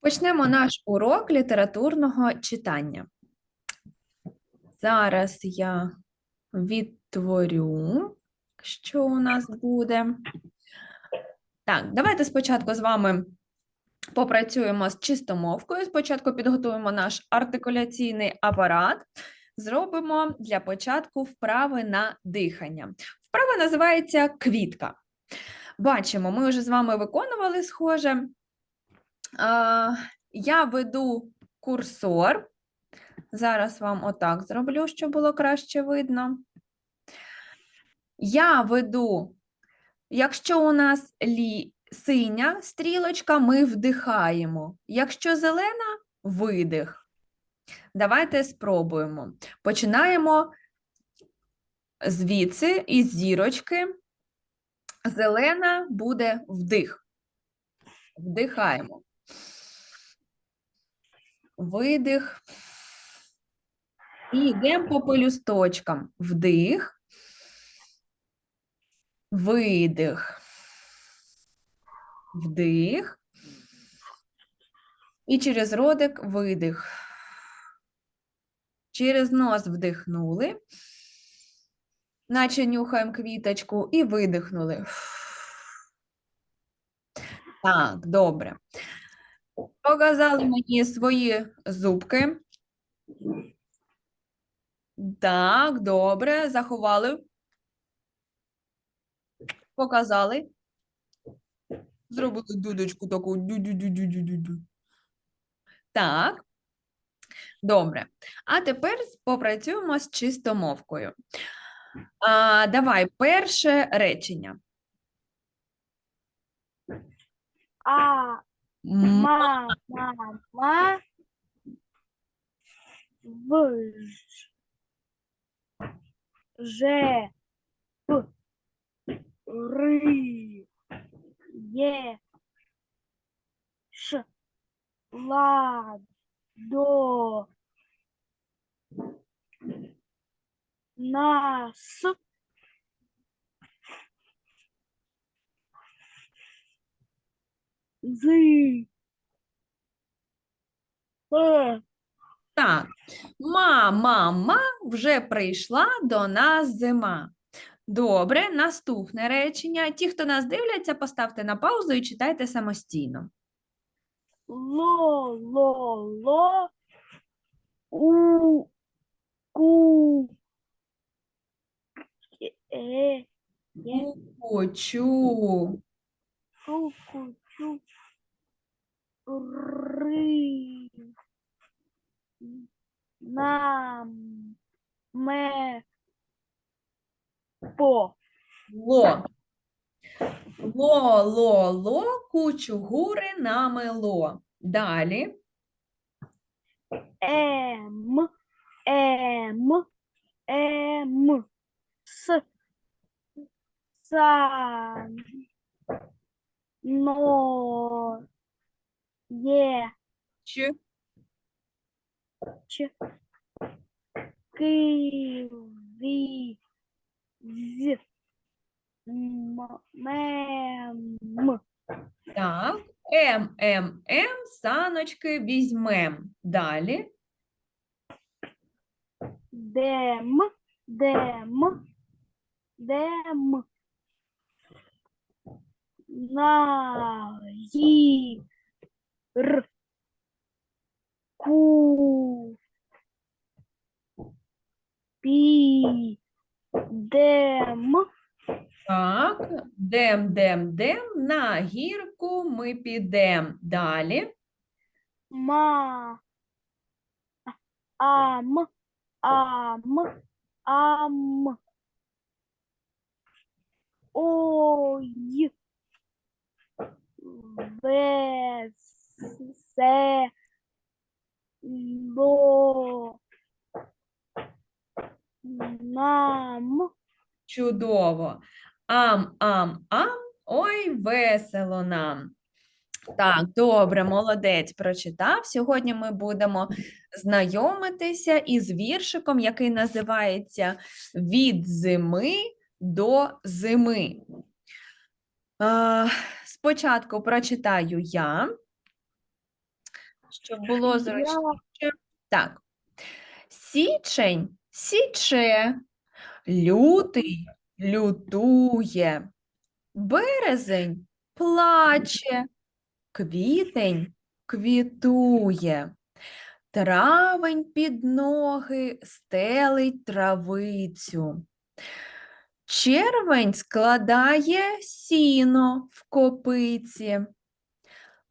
Почнемо наш урок літературного читання. Зараз я відтворю, що у нас буде. Так, давайте спочатку з вами попрацюємо з чистомовкою. Спочатку підготуємо наш артикуляційний апарат. Зробимо для початку вправи на дихання. Вправа називається квітка. Бачимо, ми вже з вами виконували схоже. Я веду курсор. Зараз вам отак зроблю, щоб було краще видно. Я веду, якщо у нас лі... синя стрілочка, ми вдихаємо. Якщо зелена видих. Давайте спробуємо. Починаємо звідси із зірочки. Зелена буде вдих. Вдихаємо. Видих. І йдемо по пелюсточкам. Вдих. Видих. Вдих. І через ротик видих. Через нос вдихнули, наче нюхаємо квіточку, і видихнули. Так, добре. Показали мені свої зубки. Так, добре, заховали. Показали. Зробили дудочку таку. дю-дю-дю-дю-дю-дю. Так. Добре. А тепер попрацюємо з чистомовкою. А, давай, перше речення. А, М, ма, ма, ма, в, ж, же, п, ри, е, ш, ла, до, нас, п, Так, мама вже прийшла до нас зима. Добре, наступне речення. Ті, хто нас дивляться, поставте на паузу і читайте самостійно. ло, ло, ло, у, ку, е, е, Хочу. ку, ку, чу, ри, нам, ме, по, Ло. Ло, ло, ло, кучу гури намело. Далі. ем, ем, ем, с, сан, но, е, Ч. ч, ки, ви, з, м, мем, Так. М, М, М, саночки візьмем. Далі. дем, дем, дем, на, ї, р, ку, пі, дем, Так. Дем, дем, дем. На гірку ми підем. Далі. ма, ам, ам, ам, ой, ве, се, ло, нам, Чудово. Ам, ам, ам. Ой, весело нам. Так, добре, молодець, прочитав. Сьогодні ми будемо знайомитися із віршиком, який називається Від зими до зими. А, спочатку прочитаю я, щоб було зручніше. Так. Січень січе, лютий лютує, березень плаче, квітень квітує, травень під ноги стелить травицю. Червень складає сіно в копиці.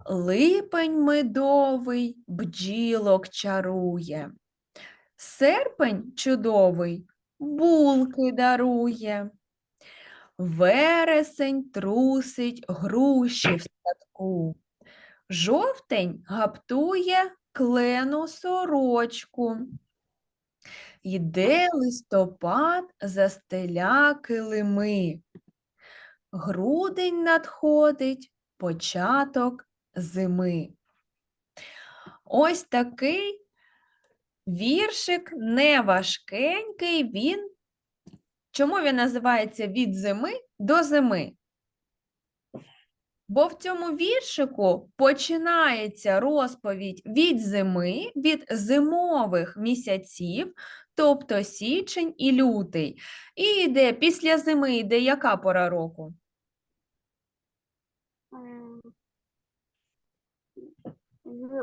Липень медовий бджілок чарує. Серпень чудовий булки дарує. Вересень трусить груші в садку. Жовтень гаптує клену сорочку. Йде листопад застеля килими. Грудень надходить початок зими. Ось такий віршик неважкенький. Він чому він називається від зими до зими? Бо в цьому віршику починається розповідь від зими, від зимових місяців, тобто січень і лютий. І йде після зими йде яка пора року?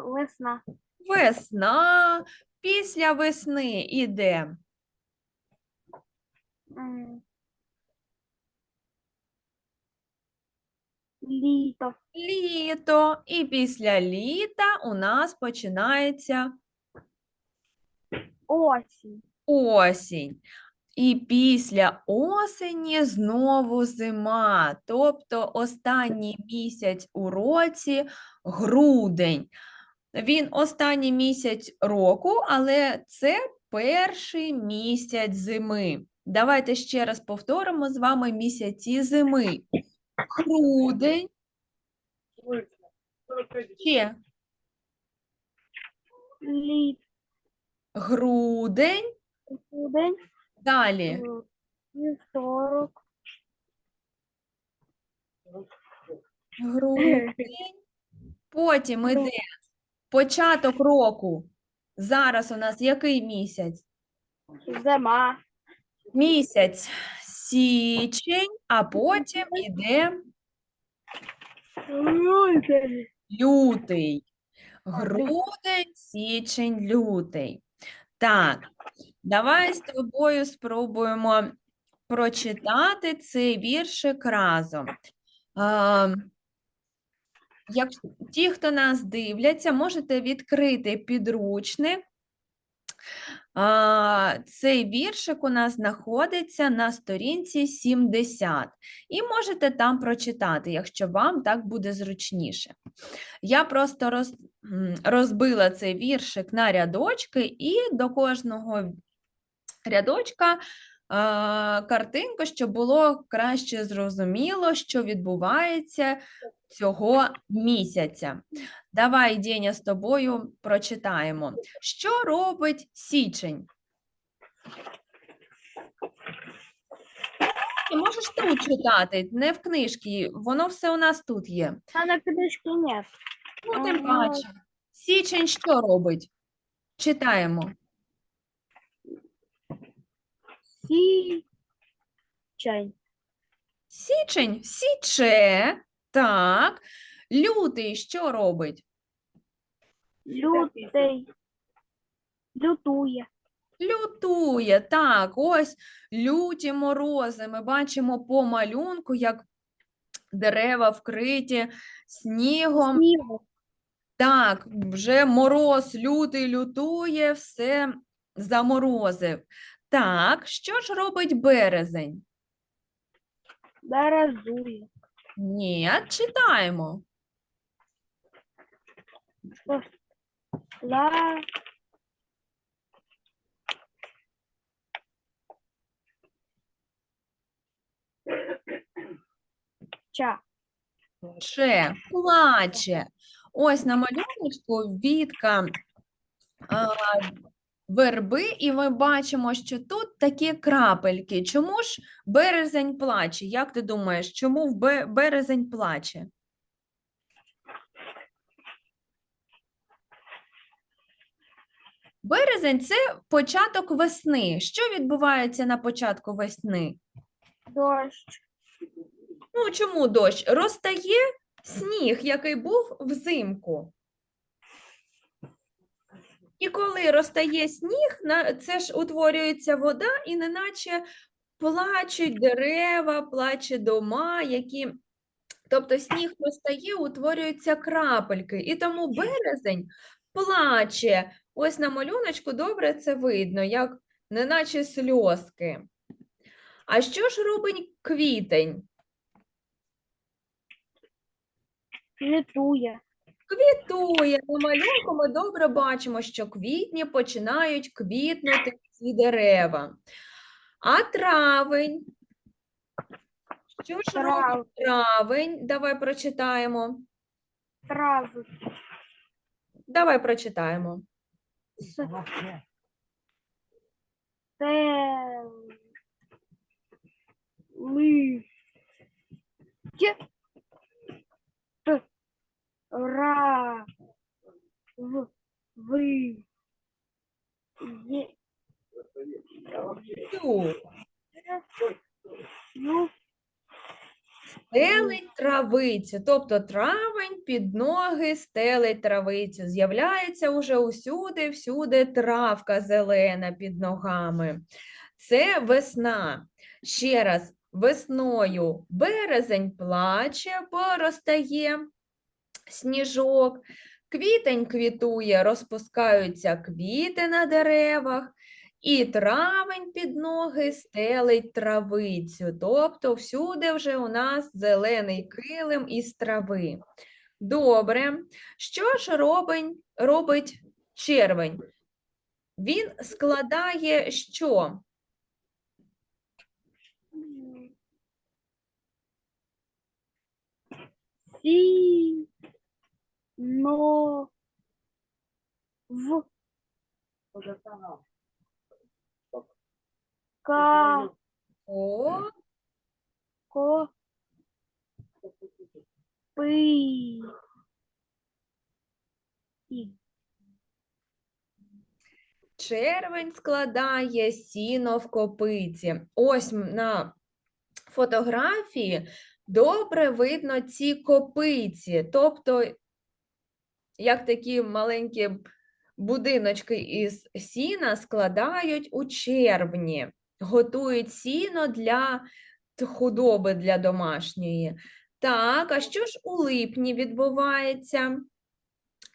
Весна. Весна, після весни іде М, Літо. літо, і після літа у нас починається Осінь. осінь. І після осені знову зима, тобто останній місяць у році грудень. Він останній місяць року, але це перший місяць зими. Давайте ще раз повторимо з вами місяці зими. Грудень, ще Літ. грудень, День. далі Вівторок. грудень, потім іде початок року. Зараз у нас який місяць? Зима. Місяць січень, а потім іде лютий. Грудень, січень, лютий. Так, давай з тобою спробуємо прочитати цей віршик разом. А, як ті, хто нас дивляться, можете відкрити підручник. Цей віршик у нас знаходиться на сторінці 70. І можете там прочитати, якщо вам так буде зручніше. Я просто роз, розбила цей віршик на рядочки, і до кожного рядочка картинку, щоб було краще зрозуміло, що відбувається цього місяця. Давай, Деня, з тобою прочитаємо. Що робить січень? Ти можеш тут читати, не в книжці, воно все у нас тут є. А на книжке нет. Ну, тим паче. Січень що робить? Читаємо. Січень. Січень січе. Так. Лютий що робить? Лютий. Лютує. Лютує. Так, ось люті морози. Ми бачимо по малюнку, як дерева вкриті снігом. Снігу. Так, вже мороз лютий лютує, все заморозив. Так, що ж робить березень? Березує. Ні, читаємо. Ла. Ча. Че, плаче. Ось на малюночку Вітка а, верби, і ми бачимо, що тут такі крапельки. Чому ж березень плаче? Як ти думаєш, чому в березень плаче? Березень це початок весни. Що відбувається на початку весни? Дощ. Ну, чому дощ? Ростає сніг, який був взимку. І коли розтає сніг, на- це ж утворюється вода, і неначе плачуть дерева, плаче дома, які. Тобто сніг розтає, утворюються крапельки. І тому березень плаче. Ось на малюночку добре це видно, як неначе сльозки. А що ж робить квітень? Квітує. Квітує. На малюнку ми добре бачимо, що квітні починають квітнути ці дерева. А травень? Що ж робить травень? Давай прочитаємо. Трави. Давай прочитаємо. С. Те. Ли. Т. Т. Ра. В. Ви. Є. Тю. Ю. Стелить травицю, тобто травень під ноги стелить травицю. З'являється уже усюди, всюди травка зелена під ногами. Це весна. Ще раз, весною березень плаче, поростає сніжок, квітень квітує, розпускаються квіти на деревах, і травень під ноги стелить травицю, тобто всюди вже у нас зелений килим із трави. Добре. Що ж робень, робить червень? Він складає що? Сі. Но. В. Ка. О, Ко. Пи. І. червень складає сіно в копиці. Ось на фотографії добре видно ці копиці, тобто як такі маленькі будиночки із сіна складають у червні, готують сіно для худоби для домашньої. Так, а що ж у липні відбувається?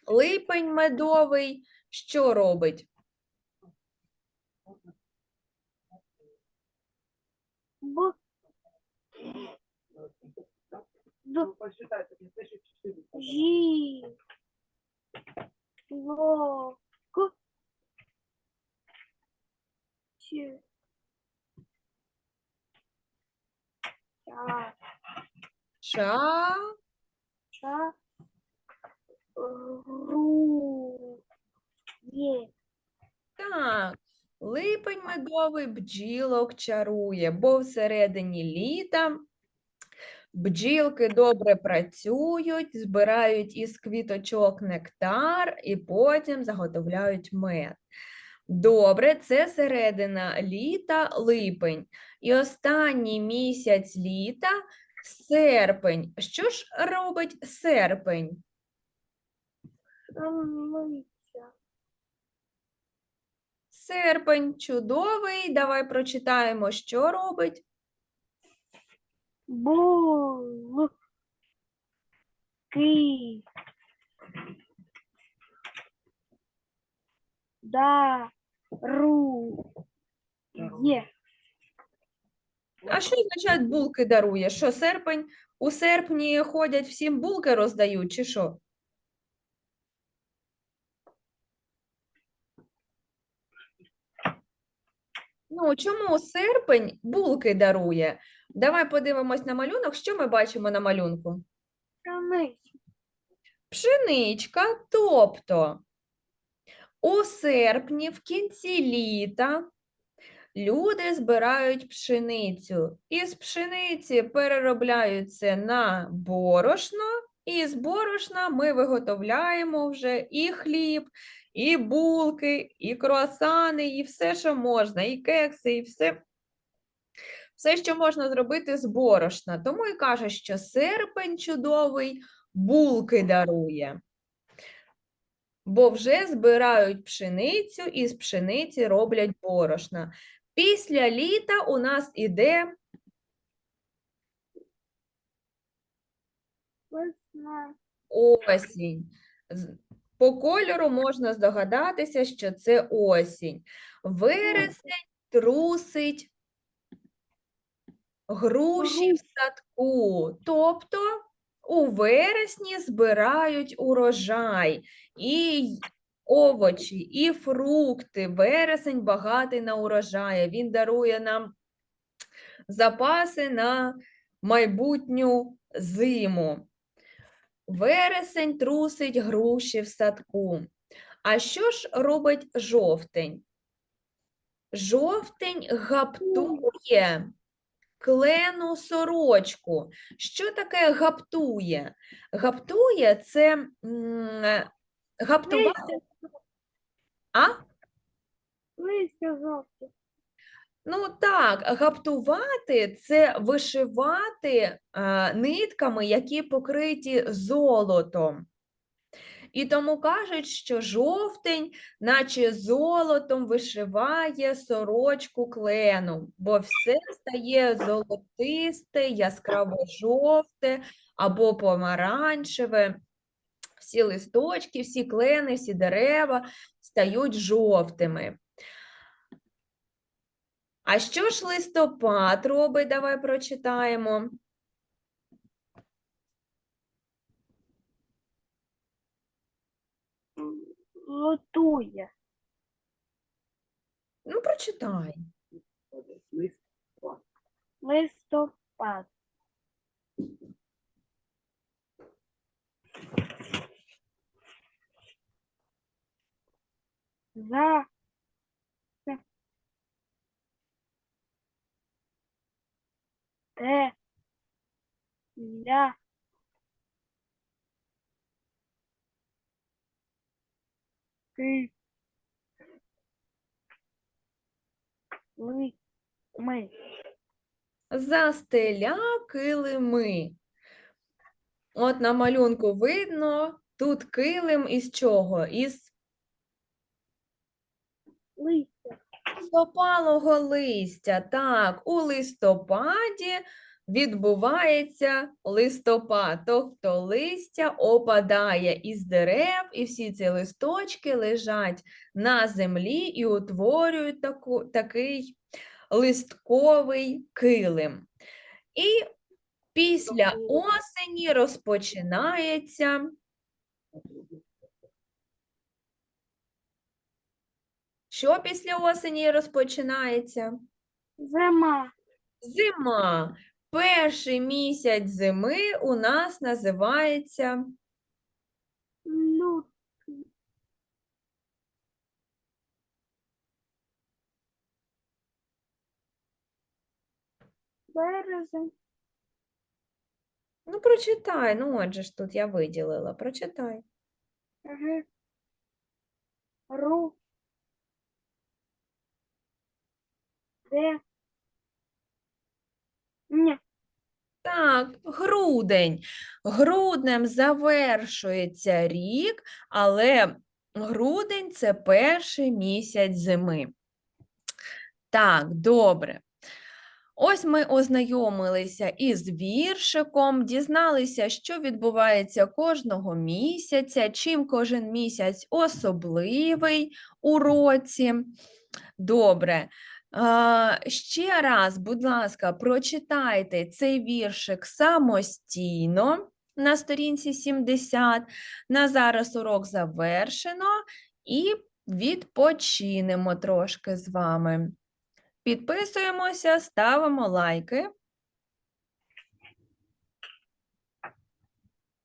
Липень медовий що робить? Б. Д. Жі. Ло. К. Ча. Ча. Ча. Ру. Є. Так, липень медовий бджілок чарує, бо всередині літа бджілки добре працюють, збирають із квіточок нектар і потім заготовляють мед. Добре, це середина літа, липень. І останній місяць літа серпень. Що ж робить серпень? Серпень чудовий. Давай прочитаємо, що робить. Бул. Ки. Да. Ру. Є. А що означають булки дарує? Що серпень у серпні ходять всім булки роздають, чи що? Ну, чому серпень булки дарує? Давай подивимось на малюнок. Що ми бачимо на малюнку? Пшеничка, тобто у серпні, в кінці літа, люди збирають пшеницю. Із пшениці переробляють це на борошно І з борошна ми виготовляємо вже і хліб, і булки, і круасани, і все, що можна, і кекси, і все. Все, що можна зробити з борошна. Тому і каже, що серпень чудовий булки дарує. Бо вже збирають пшеницю і з пшениці роблять борошна. Після літа у нас іде осінь. По кольору можна здогадатися, що це осінь. Вересень трусить груші в садку. Тобто у вересні збирають урожай і овочі, і фрукти. Вересень багатий на урожаї. Він дарує нам запаси на майбутню зиму. Вересень трусить груші в садку. А що ж робить жовтень? Жовтень гаптує клену сорочку. Що таке гаптує? Гаптує це гаптувати. А? Листя жовте. Ну так, гаптувати це вишивати а, нитками, які покриті золотом. І тому кажуть, що жовтень, наче золотом, вишиває сорочку клену, бо все стає золотисте, яскраво жовте або помаранчеве. Всі листочки, всі клени, всі дерева стають жовтими. А що ж листопад робить? Давай прочитаємо. Лотує. Ну, прочитай. Листопад. За те ля ки ли ми Застеля килими. От на малюнку видно, тут килим із чого? Із листя Листопалого листя. Так, у листопаді відбувається листопад, тобто листя опадає із дерев, і всі ці листочки лежать на землі і утворюють таку, такий листковий килим. І після осені розпочинається Що після осені розпочинається? зима Зима. Перший місяць зими у нас називається березень Ну, прочитай. Ну, отже ж тут я виділила. Прочитай. Ру. Де. Ні. Так, грудень. Груднем завершується рік, але грудень це перший місяць зими. Так, добре. Ось ми ознайомилися із віршиком, дізналися, що відбувається кожного місяця, чим кожен місяць особливий у році. Добре. Ще раз, будь ласка, прочитайте цей віршик самостійно на сторінці 70. На зараз урок завершено і відпочинемо трошки з вами. Підписуємося, ставимо лайки.